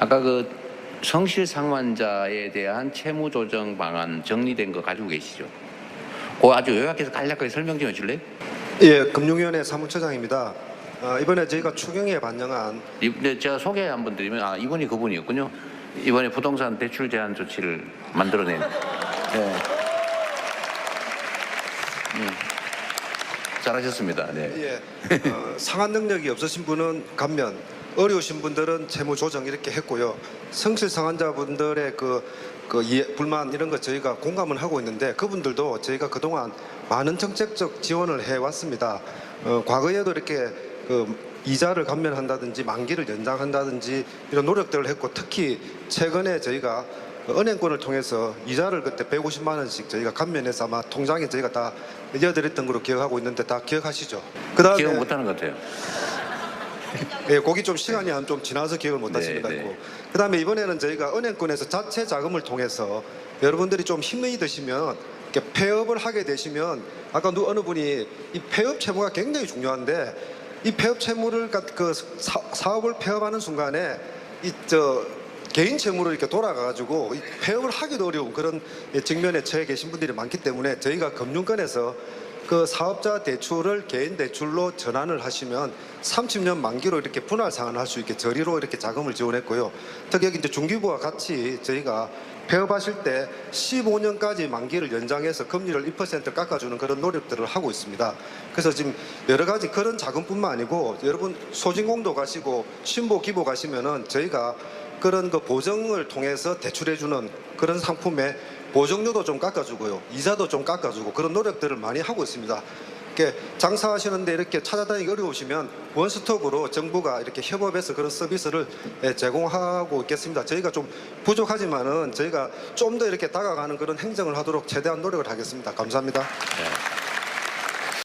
아까 그 성실 상환자에 대한 채무 조정 방안 정리된 거 가지고 계시죠? 그 아주 요약해서 간략하게 설명 좀 해줄래요? 예, 금융위원회 사무처장입니다. 어, 이번에 저희가 추경에 반영한 이- 네, 제가 소개 한번 드리면 아 이분이 그분이었군요. 이번에 부동산 대출 제한 조치를 만들어낸. 네. 잘하셨습니다. 네. 예, 어, 상환 능력이 없으신 분은 감면, 어려우신 분들은 채무 조정 이렇게 했고요. 성실 상환자분들의 그, 그 이해, 불만 이런 거 저희가 공감은 하고 있는데 그분들도 저희가 그동안 많은 정책적 지원을 해왔습니다. 어, 과거에도 이렇게 그 이자를 감면한다든지 만기를 연장한다든지 이런 노력들을 했고 특히 최근에 저희가 그 은행권을 통해서 이자를 그때 150만 원씩 저희가 감면해서 아마 통장에 저희가 다 이어드렸던 걸로 기억하고 있는데 다 기억하시죠? 그다음에 기억 못하는 것 같아요. 예, 거기 좀 시간이 한 좀 지나서 기억을 못 하시는 것 네, 같고 그다음에 이번에는 저희가 은행권에서 자체 자금을 통해서 여러분들이 좀 힘이 드시면 이렇게 폐업을 하게 되시면 아까 누 어느 분이 이 폐업 채무가 굉장히 중요한데 이 폐업 채무를 가- 그 사, 사업을 폐업하는 순간에 이저 개인 채무로 이렇게 돌아가가지고 이 폐업을 하기도 어려운 그런 예, 직면에 처해 계신 분들이 많기 때문에 저희가 금융권에서 그 사업자 대출을 개인 대출로 전환을 하시면 30년 만기로 이렇게 분할 상환할 수 있게 저리로 이렇게 자금을 지원했고요. 특히 여기 이제 중기부와 같이 저희가 폐업하실 때 15년까지 만기를 연장해서 금리를 1% 깎아주는 그런 노력들을 하고 있습니다. 그래서 지금 여러 가지 그런 자금뿐만 아니고 여러분 소진공도 가시고 신보 기부 가시면은 저희가 그런 그 보정을 통해서 대출해주는 그런 상품에 보정료도 좀 깎아주고요. 이자도 좀 깎아주고 그런 노력들을 많이 하고 있습니다. 이렇게 장사하시는데 이렇게 찾아다니기 어려우시면 원스톱으로 정부가 이렇게 협업해서 그런 서비스를 예, 제공하고 있겠습니다. 저희가 좀 부족하지만은 저희가 좀 더 이렇게 다가가는 그런 행정을 하도록 최대한 노력을 하겠습니다. 감사합니다. 네.